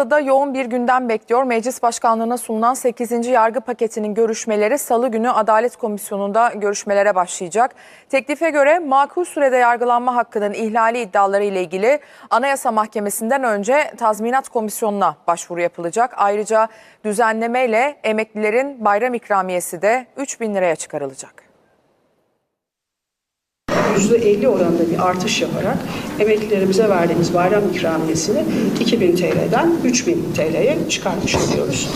haftada yoğun bir gündem bekliyor. Meclis Başkanlığı'na sunulan 8. yargı paketinin görüşmeleri Salı günü Adalet Komisyonu'nda görüşmelere başlayacak. Teklife göre makul sürede yargılanma hakkının ihlali iddiaları ile ilgili Anayasa Mahkemesi'nden önce Tazminat Komisyonu'na başvuru yapılacak. Ayrıca düzenlemeyle emeklilerin bayram ikramiyesi de 3 bin liraya çıkarılacak. %50 oranında bir artış yaparak emeklilerimize verdiğimiz bayram ikramiyesini 2000 TL'den 3000 TL'ye çıkarmış oluyoruz.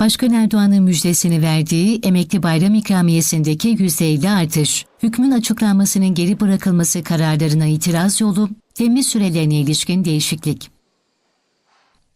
Başkan Erdoğan'ın müjdesini verdiği emekli bayram ikramiyesindeki %50 artış, hükmün açıklanmasının geri bırakılması kararlarına itiraz yolu, temin sürelerine ilişkin değişiklik.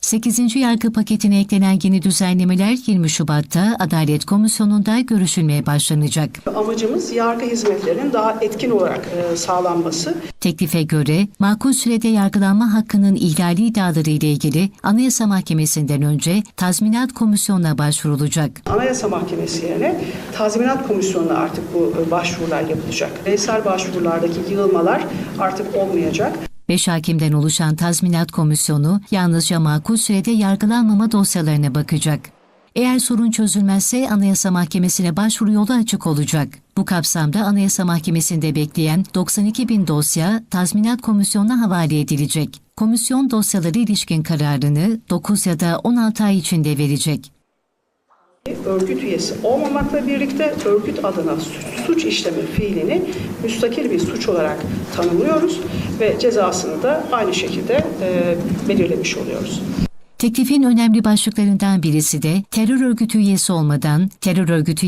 8. yargı paketine eklenen yeni düzenlemeler 20 Şubat'ta Adalet Komisyonu'nda görüşülmeye başlanacak. Amacımız yargı hizmetlerinin daha etkin olarak e, sağlanması. Teklife göre makul sürede yargılanma hakkının ihlali iddiaları ile ilgili Anayasa Mahkemesi'nden önce Tazminat Komisyonu'na başvurulacak. Anayasa Mahkemesi yerine Tazminat Komisyonu'na artık bu e, başvurular yapılacak. Bireysel başvurulardaki yığılmalar artık olmayacak. Beş hakimden oluşan tazminat komisyonu yalnızca makul sürede yargılanmama dosyalarına bakacak. Eğer sorun çözülmezse Anayasa Mahkemesi'ne başvuru yolu açık olacak. Bu kapsamda Anayasa Mahkemesi'nde bekleyen 92 bin dosya tazminat komisyonuna havale edilecek. Komisyon dosyaları ilişkin kararını 9 ya da 16 ay içinde verecek. Örgüt üyesi olmamakla birlikte örgüt adına suç, suç işleme fiilini müstakil bir suç olarak tanımlıyoruz ve cezasını da aynı şekilde e, belirlemiş oluyoruz. Teklifin önemli başlıklarından birisi de terör örgütü üyesi olmadan terör örgütü